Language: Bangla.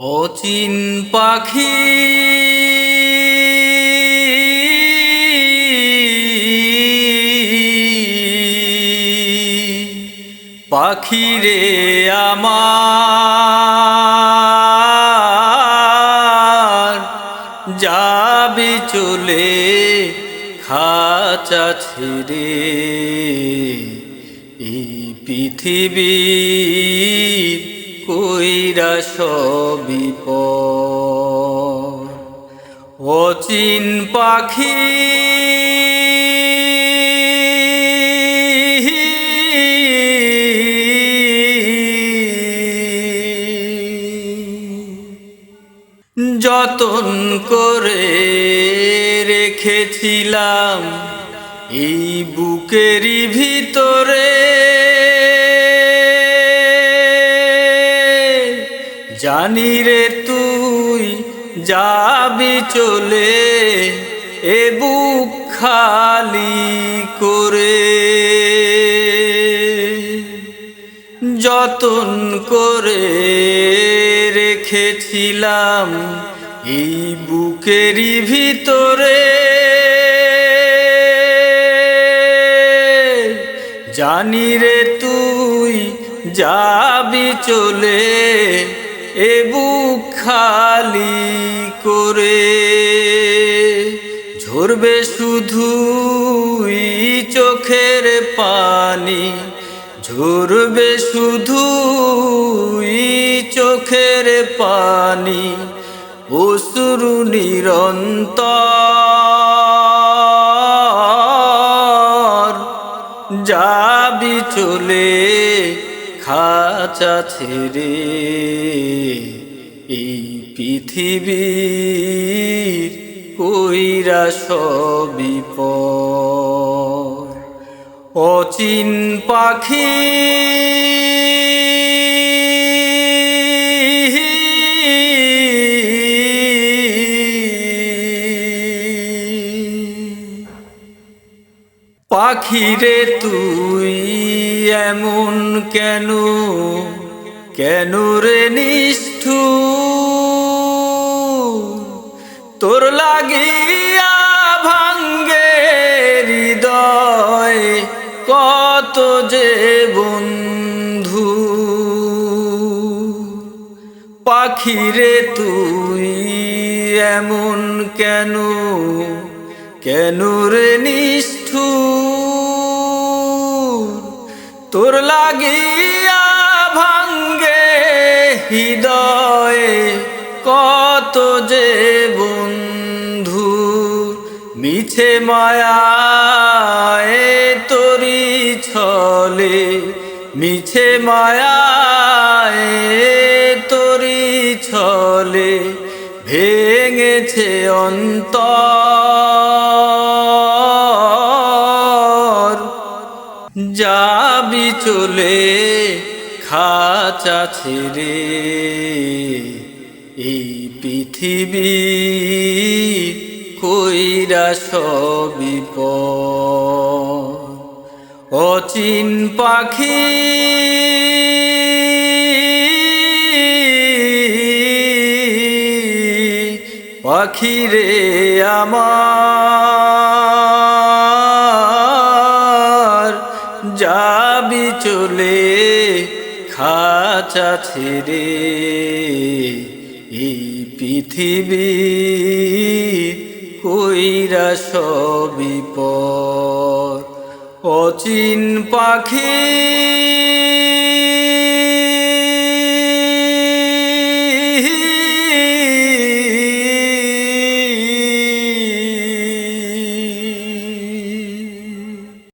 অচিন পাখি পাখিরে আমার যাবি চলে খাঁচা ছেড়ে। এই পৃথিবী কইরা সবই অচিন পাখি যতন করে রেখেছিলাম এই বুকেরই ভিতরে জানি রে তুই যাবি চলে, এ বুক খালি করে। যতন করে রেখেছিলাম এই বুকেরই ভিতরে। জানি রে তুই যাবি চলে এ খালি করে ঝরবে শুধুই চোখের পানি, ঝরবে শুধু চোখের পানি, অসুরু নিরন্তর যাবি চলে খাঁচা ছেড়ে এই পৃথিবীর কইরা সবিপ অচিন পাখি পাখিরে তুই এমন কেন? কেন রে নিষ্ঠু তোর লাগিয়া ভাঙ্গে হৃদয় কত যে বন্ধু? পাখিরে তুই এমন কেন? কেন রে নিষ্ঠু তোর লাগিয়া ভাঙ্গে হৃদয়ে কত যে বন্ধু, মিছে মায়ায় তোরি ছলে, মিছে মায়ায় তোরি ছলে, ভেঙেছে অন্তর। চলে খাঁচা ছেড়ে এই পৃথিবী কইরা সবই অচিন পাখি পাখিরে আমার যাবি চলে খাঁচা ছেড়ে এই পৃথিবী কইরা সবিপর অচিন পাখি